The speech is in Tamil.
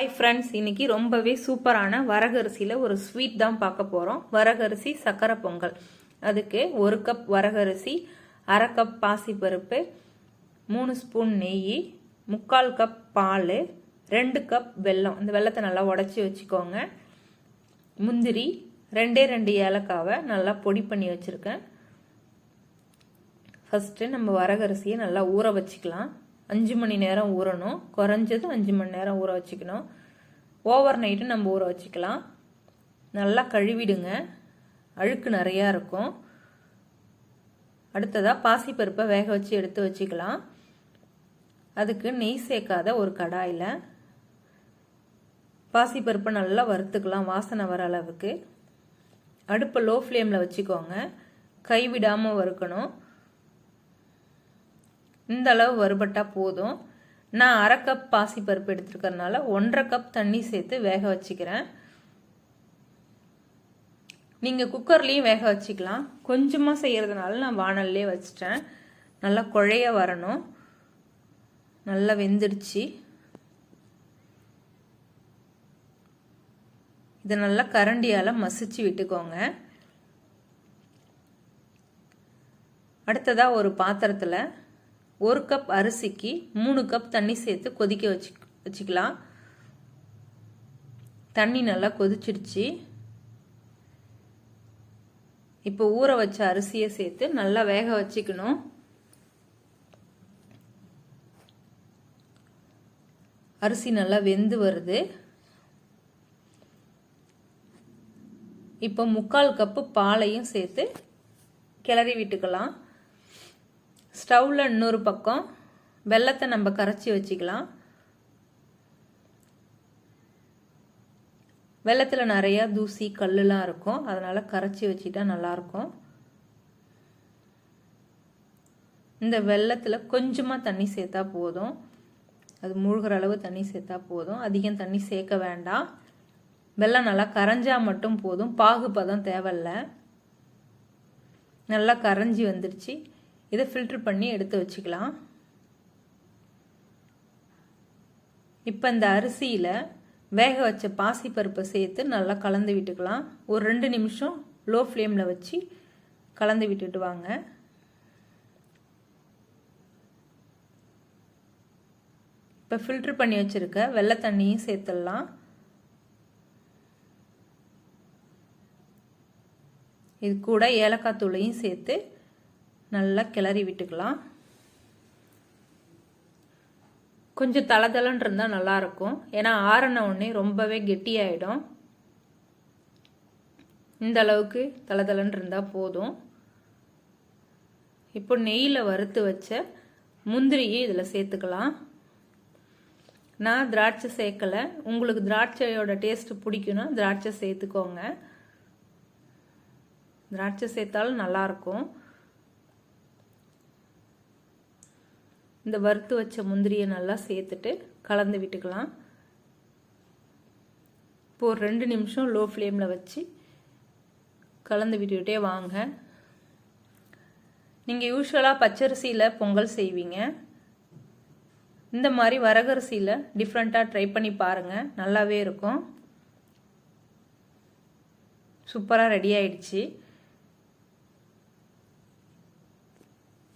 ஹாய் ஃப்ரெண்ட்ஸ் இன்னைக்கு ரொம்பவே சூப்பரான வரகரிசியில் ஒரு ஸ்வீட் தான் பார்க்க போகிறோம் வரகரிசி சக்கரை பொங்கல். அதுக்கு ஒரு கப் வரகரிசி அரை கப் பாசிப்பருப்பு மூணு ஸ்பூன் நெய் முக்கால் கப் பால் ரெண்டு கப் வெல்லம். இந்த வெள்ளத்தை நல்லா உடச்சி வச்சுக்கோங்க. முந்திரி ரெண்டே ரெண்டு ஏலக்காவை நல்லா பொடி பண்ணி வச்சுருக்கேன். ஃபஸ்ட்டு நம்ம வரகரிசியை நல்லா ஊற வச்சுக்கலாம். அஞ்சு மணி நேரம் ஊறணும். குறைஞ்சது அஞ்சு மணி நேரம் ஊற வச்சுக்கணும். ஓவர் நைட்டு நம்ம ஊற வச்சுக்கலாம். நல்லா கழுவிடுங்க. அழுக்கு நிறையா இருக்கும். அடுத்ததாக பாசிப்பருப்பை வேக வச்சு எடுத்து வச்சுக்கலாம். அதுக்கு நெய் சேர்க்காத ஒரு கடாயில். பாசிப்பருப்பை நல்லா வறுத்துக்கலாம் வாசனை வர அளவுக்கு. அடுப்பை லோ ஃப்ளேமில் வச்சுக்கோங்க. கைவிடாமல் வறுக்கணும். இந்த அளவு வறுபட்டால் போதும். நான் அரை கப் பாசிப்பருப்பு எடுத்துருக்கறனால ஒன்றரை கப் தண்ணி சேர்த்து வேக வச்சுக்கிறேன். நீங்கள் குக்கர்லேயும் வேக வச்சுக்கலாம். கொஞ்சமாக செய்கிறதுனால நான் வானல்லே வச்சிட்டேன். நல்லா குழைய வரணும். நல்லா வெந்துடுச்சு. இதை நல்லா கரண்டியால் மசிச்சு விட்டுக்கோங்க. அடுத்ததாக ஒரு பாத்திரத்தில் ஒரு கப் அரிசிக்கு மூணு கப் தண்ணி சேர்த்து கொதிக்க வச்சு வச்சுக்கலாம். தண்ணி நல்லா கொதிச்சிடுச்சு. இப்போ ஊற வச்ச அரிசியை சேர்த்து நல்லா வேக வச்சுக்கணும். அரிசி நல்லா வெந்து வருது. இப்போ முக்கால் கப்பு பாலையும் சேர்த்து கிளறி விட்டுக்கலாம். ஸ்டவ்வில் இன்னொரு பக்கம் வெள்ளத்தை நம்ம கரைச்சி வச்சுக்கலாம். வெள்ளத்தில் நிறையா தூசி கல்லுலாம் இருக்கும். அதனால் கரைச்சி வச்சுட்டா நல்லாயிருக்கும். இந்த வெள்ளத்தில் கொஞ்சமாக தண்ணி சேர்த்தா போதும். அது மூழ்கிற அளவு தண்ணி சேர்த்தா போதும். அதிகம் தண்ணி சேர்க்க வேண்டாம். வெள்ளம் நல்லா கரைஞ்சா மட்டும் போதும். பாகுபதம் தேவையில்ல. நல்லா கரைஞ்சி வந்துடுச்சு இதை ஃபில்ட்ரு பண்ணி எடுத்து வச்சுக்கலாம். இப்போ இந்த அரிசியில் வேக வச்ச பாசிப்பருப்பை சேர்த்து நல்லா கலந்து விட்டுக்கலாம். ஒரு ரெண்டு நிமிஷம் லோ ஃப்ளேமில் வச்சு கலந்து விட்டுட்டு வாங்க. இப்போ ஃபில்ட்ரு பண்ணி வச்சுருக்க வெள்ளை தண்ணியும் சேர்த்துடலாம். இது கூட ஏலக்காய் தூளையும் சேர்த்து நல்லா கிளறி விட்டுக்கலாம். கொஞ்சம் தளதளன்னு இருந்தால் நல்லாயிருக்கும் ஏன்னா ஆறின உடனே ரொம்பவே கெட்டியாயிடும். இந்த அளவுக்கு தளதளன்னு இருந்தால் போதும். இப்போ நெய்யில் வறுத்து வச்ச முந்திரியை இதில் சேர்த்துக்கலாம். நான் திராட்சை சேர்க்கலை. உங்களுக்கு திராட்சையோட டேஸ்ட்டு பிடிக்குன்னா திராட்சை சேர்த்துக்கோங்க. திராட்சை சேர்த்தாலும் நல்லாயிருக்கும் இந்த வறுத்து வச்ச முந்திரியை நல்லா சேர்த்துட்டு கலந்து விட்டுக்கலாம். இப்போ ஒரு ரெண்டு நிமிஷம் லோ ஃப்ளேமில் வச்சு கலந்து விட்டுக்கிட்டே வாங்க. நீங்கள் யூஸ்வலாக பச்சரிசியில் பொங்கல் செய்வீங்க. இந்த மாதிரி வரகரிசியில் டிஃப்ரெண்ட்டாக ட்ரை பண்ணி பாருங்கள் நல்லாவே இருக்கும். சூப்பராக ரெடி ஆயிடுச்சு.